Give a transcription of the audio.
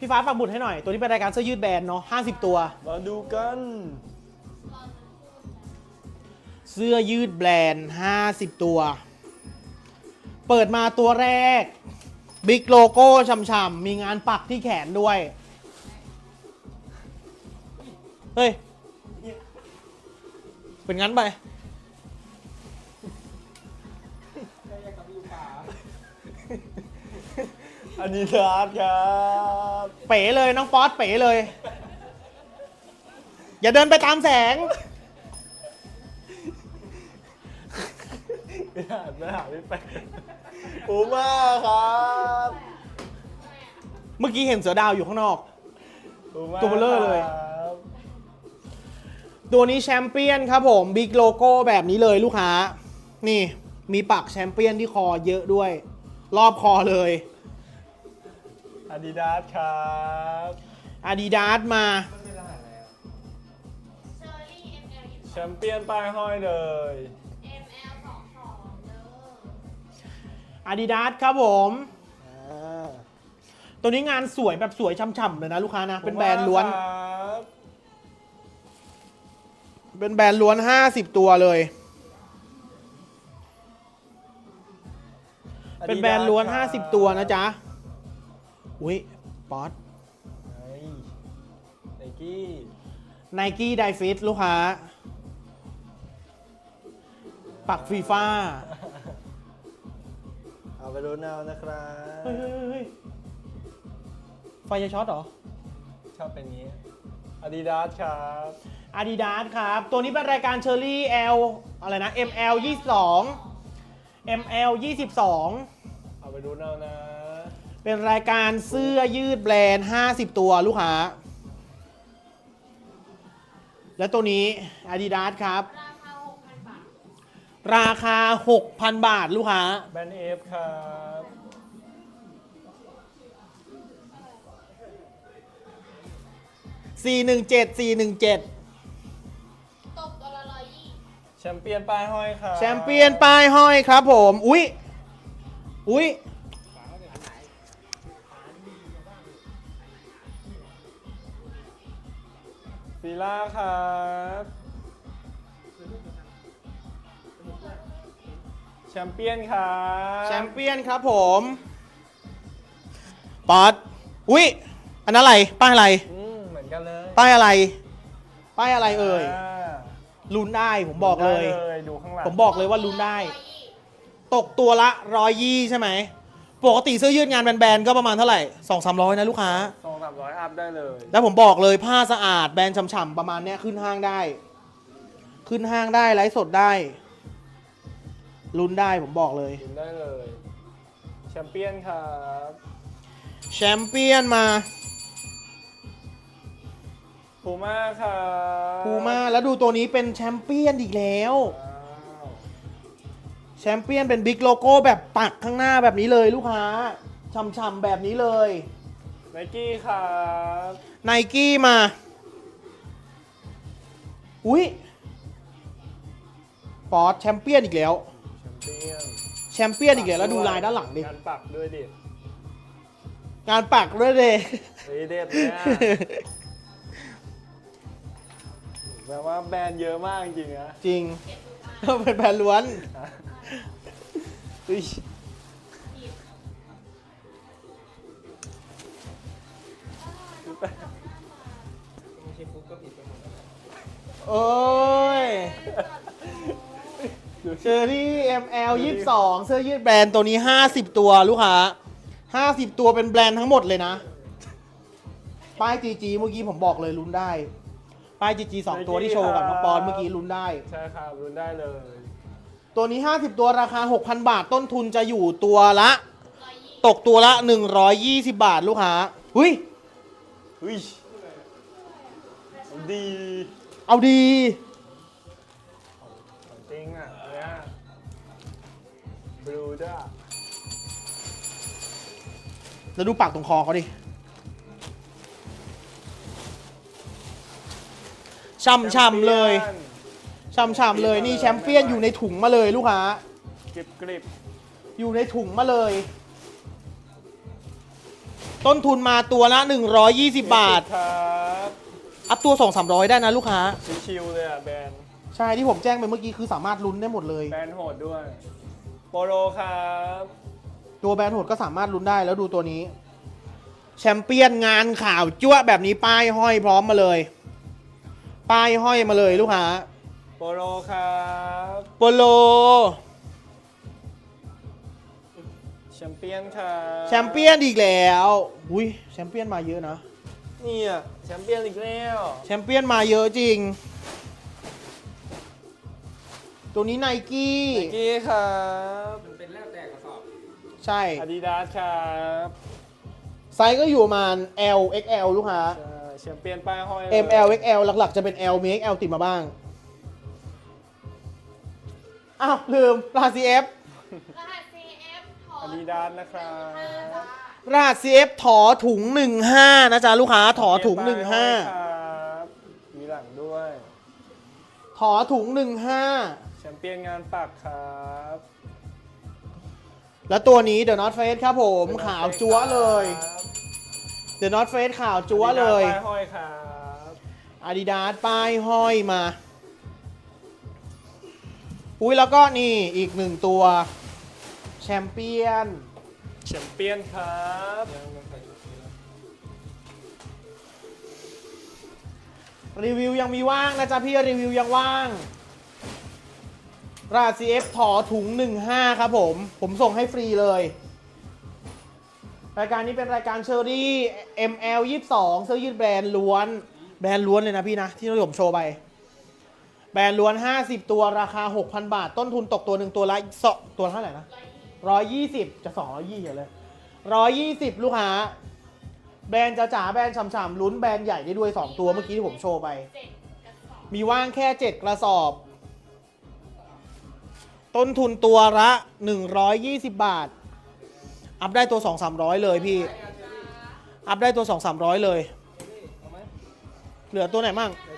พี่ฟ้าฝากบุตรให้หน่อย ตัวนี้เป็นรายการเสื้อยืดแบรนด์เนาะ50 ตัว มาดูกัน เสื้อยืดแบรนด์50 ตัว เปิดมาตัวแรก บิ๊กโลโก้ช่ำๆ มีงานปักที่แขนด้วย เฮ้ย เป็นงั้นไป อันนี้ดาร์ทครับเป๋เลยน้องป๊อตเป๋เลย อย่าเดินไปตามแสง ไม่หาไม่หาไม่ไปปูม่าครับเมื่อกี้เห็นเสือดาวอยู่ข้างนอก ปูม่าตัวเบลอเลย ครับตัวนี้แชมเปี้ยนครับผมบิ๊กโลโก้แบบนี้เลยลูกค้า นี่มีปักแชมเปี้ยนที่คอเยอะด้วย รอบคอเลยอาดิดาสครับอาดิดาสมาเชอรี่ ML แชมเปี้ยนป้ายห้อยเลย ML สองสองเด้อ อาดิดาสครับผมอ่าตัวนี้งานสวยแบบสวยช่ำๆเลยนะลูกค้านะ เป็นแบรนด์ล้วนครับเป็นแบรนด์ล้วน 50 ตัวเลย เป็นแบรนด์ล้วน 50 ตัวนะจ๊ะ อุ้ยป๊อตไนกี้ไนกี้ไดฟิตลูกค้า ปักฟีฟ่า เอาไปรู้นเอานะครับเฮ้ยเฮ้ยเฮ้ยเฮ้ยไฟจะช็อตเหรอ ชอบเป็นงี้อาดิดาสครับอาดิดาสครับ ตัวนี้เป็นรายการเชอรี่ L อะไรนะ ML 22 ML 22 เอาไปรู้นเอานะ เป็นรายการเสื้อยืดแบรนด์ 50 ตัวลูกค้า และตัวนี้ Adidas ครับ ราคา 6,000 บาท ราคา 6,000 บาทลูกค้า แบรนด์เอฟครับ 417 417 แชมเปี้ยนป้ายห้อยครับแชมเปี้ยนป้ายห้อยครับผม อุ๊ย อุ๊ยฟิล่าครับแชมเปี้ยนครับแชมเปี้ยนครับผมป๊อดอุ๊ย อันนั้นอะไร ป้ายอะไร อืมเหมือนกันเลยป้ายอะไร ป้ายอะไรเอ่ยา ลุ้นได้ผมบอกเลย ได้ดูข้างหลังผมบอกเลยว่าลุ้นได้ร้อยยี่ตกตัวละร้อยยี่ใช่ไหม ปกติเสื้อยืดงานแบรนด์ๆก็ประมาณเท่าไหร่สองสามร้อยนะลูกค้า สองสามร้อยอัพได้เลยแล้วผมบอกเลยผ้าสะอาดแบรนด์ฉ่ำๆประมาณเนี้ยขึ้นห้างได้ ขึ้นห้างได้ไลฟ์สดได้ลุ้นได้ผมบอกเลยดูได้เลย แชมเปี้ยนครับ แชมเปี้ยนมา พูม่าครับพูม่าแล้วดูตัวนี้เป็นแชมเปี้ยนอีกแล้วว้าวแชมเปี้ยนเป็นบิ๊กโลโก้แบบปักข้างหน้าแบบนี้เลยลูกค้าช่ำๆแบบนี้เลยไนกี้ครับไนกี้มา อุ้ยปอดแชมเปี้ยนอีกแล้ว แชมเปี้ยนแชมเปี้ยนอีกแล้วแล้วดูลายด้านหลังดิงานปักด้วยดิงานปักด้วยเลยเฮ้ยเด็ดเลยอะ แปลว่าแบรนด์เยอะมากจริงๆนะจริงเป็นแผ่นล้วนอุ๊ยโอ้ยเชอรี่ ML 22 เสื้อยืดแบรนด์ตัวนี้ 50 ตัวลูกค้า 50 ตัวเป็นแบรนด์ทั้งหมดเลยนะ ป้าย GG เมื่อกี้ผมบอกเลยลุ้นได้ ป้าย GG 2ตัวที่โชว์กับน้องปอนเมื่อกี้ลุ้นได้ ใช่ครับรุนได้เลย ตัวนี้ 50 ตัวราคา 6,000 บาทต้นทุนจะอยู่ตัวละร้อยยี่ตกตัวละ 120 บาทลูกค้าหุยเฮ้ยดีเอาดี ของจริงอะเนี่ยบลูจ้าแล้วดูปากตรงคอเขาดิ ช่ำๆเลย ช่ำๆเลยนี่แชมเปี้ยนอยู่ในถุงมาเลยลูกค้า กริบกริบอยู่ในถุงมาเลย ต้นทุนมาตัวละ 120 บาท ครับอัพตัว 2 3 0 0 ได้นะลูกค้า ชิวๆเลยอะแบรนด์ ใช่ที่ผมแจ้งไปเมื่อกี้คือสามารถลุ้นได้หมดเลย แบรนด์โหดด้วย โปโลครับตัวแบรนด์โหดก็สามารถลุ้นได้แล้วดูตัวนี้ แชมเปี้ยนงานข่าวจั่วแบบนี้ป้ายห้อยพร้อมมาเลย ป้ายห้อยมาเลยลูกค้าโปโลครับโปโล แชมเปี้ยนครับแชมเปี้ยนอีกแล้วอุ้ยแชมเปี้ยนมาเยอะนะ เนี่ยแชมเปี้ยนอีกแล้วแชมเปี้ยนมาเยอะจริง ตัวนี้ไนกี้ไนกี้ครับมันเป็นแล้วแต่กระสอบ ใช่ อาดิดาสครับ ไซส์ก็อยู่ประมาณ L XL ลูกค้า ใช่ แชมเปี้ยนป้ายห้อยเลย M L XL หลักๆ จะเป็น L มี XL ติดมาบ้าง อ้าว ลืมรหัส CF รหัส CF ถออาดดิดาสนะครับจ้ารหัส CF ถอถุง 15 นะจ๊ะ ลูกค้าถอถุงป้ายห้อยค15รับมีหลังด้วย ถอถุงแชมเปี้ยนงานปักครับแล้วตัวนี้ The North Face ครับผม ขาวจั๊วเลย The North Face ขาวจั๊วเลยป้ายห้อยครับ Adidas ป้ายห้อยมา อุ้ยแล้วก็นี่อีกหนึ่งตัว แชมเปี้ยน แชมเปี้ยนครับรีวิวยังมีว่างนะจ๊ะพี่รีวิวยังว่าง ราด CF ถอถุง 15 ครับผม ผมส่งให้ฟรีเลย รายการนี้เป็นรายการเชอรี่ ML 22เสื้อยืดแบรนด์ล้วน แบรนด์ล้วนเลยนะพี่นะ ที่เราผมโชว์ไป แบรนด์ล้วน 50 ตัวราคา 6,000 บาท ต้นทุนตกตัวหนึ่งตัวละสองตัวเท่าไหร่นะ 120 จะ220อยู่เลย 120 ลูกค้า แบรนด์จ๋าแบรนด์ฉ่ำๆลุ้นแบรนด์ใหญ่ได้ด้วย 2 ตัวเมื่อกี้ที่ผมโชว์ไป มีว่างแค่ 7 กระสอบ ต้นทุนตัวละ 120 บาท อัพได้ตัว 2-300 เลยพี่ อัพได้ตัว 2-300 เลย เหลือตัวไหนมั่งเ